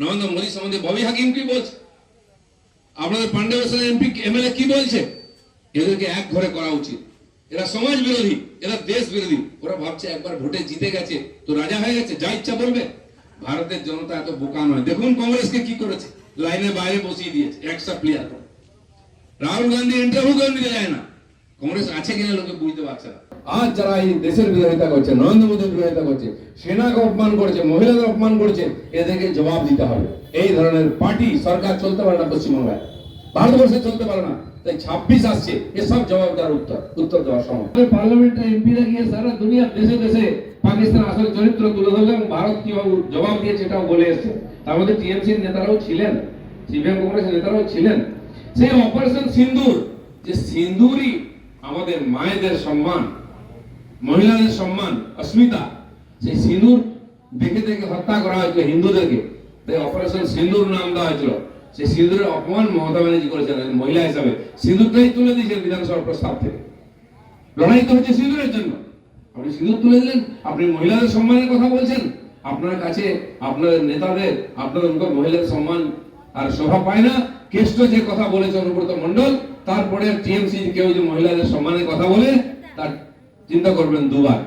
নরেন্দ্র মোদী সম্বন্ধে ববি হাকিম কি বলছে? আপনাদের পান্ডে এমপি, এমএলএ কি বলছে? এদেরকে এক ঘরে করা উচিত। এরা সমাজ বিরোধী, এরা দেশ বিরোধী। ওরা ভাবছে একবার ভোটে জিতে গেছে, তো রাজা হয়ে গেছে, যা ইচ্ছা বলবে। ভারতের জনতা এত বোকা নয়। দেখুন কংগ্রেসকে কি করেছে। লাইনের বাইরে বসিয়ে দিয়েছে একটা প্লেয়ার রাহুল গান্ধী ইন্টারভিউ করে নিতে যায় না। কংগ্রেস আছে কিনা লোকে বুঝতে পারছে না। আজ যারা এই দেশের বিরোধিতা করছে নরেন্দ্র মোদীর বিরোধিতা করছে সেনাকে অপমান করছে মহিলাদের অপমান করছে এদেরকে জবাব দিতে হবে। এই ধরনের পার্টি সরকার চলতে পারে না পশ্চিমবাংলায়। ভারতবর্ষে চলতে পারে না। তাই ছাব্বিশ আসছে এসব জবাব দেওয়ার উত্তর উত্তর দেওয়ার সময়। পার্লামেন্টের এমপিরা গিয়ে সারা দুনিয়ার দেশে দেশে পাকিস্তান আসলে চরিত্র তুলে ধরলো এবং ভারত কীভাবে জবাব দিয়েছে এটাও বলে এসছে। তার মধ্যে টিএমসির নেতারাও ছিলেন সিপিএম কংগ্রেসের নেতারাও ছিলেন। সেই অপারেশন সিন্দুর যে সিন্দুরই আমাদের মায়েদের সম্মান, মহিলাদের সম্মান, অস্মিতা, সেই সিঁদুর দেখে দেখে হত্যা করা হয়েছিল হিন্দুদেরকে। তাই অপারেশন সিঁদুর নাম দেওয়া হয়েছিল। সেই সিঁদুরের অপমান মমতা ব্যানার্জি করেছেন মহিলা হিসাবে। সিঁদুরটাই তুলে দিয়েছেন বিধানসভার প্রস্তাব থেকে। লড়াই তো হচ্ছে সিঁদুরের জন্য। আপনি সিঁদুর তুলে দিলেন, আপনি মহিলাদের সম্মানের কথা বলছেন। আপনার কাছে আপনাদের নেতাদের আপনাদের মহিলাদের সম্মান আর শোভা পায় না। কেষ্ট যে কথা বলে চন্দ্রব্রত মন্ডল তারপরে টিএমসি কেউ যে মহিলাদের সম্মানের কথা বলে, তার চিন্তা করবেন দুবার।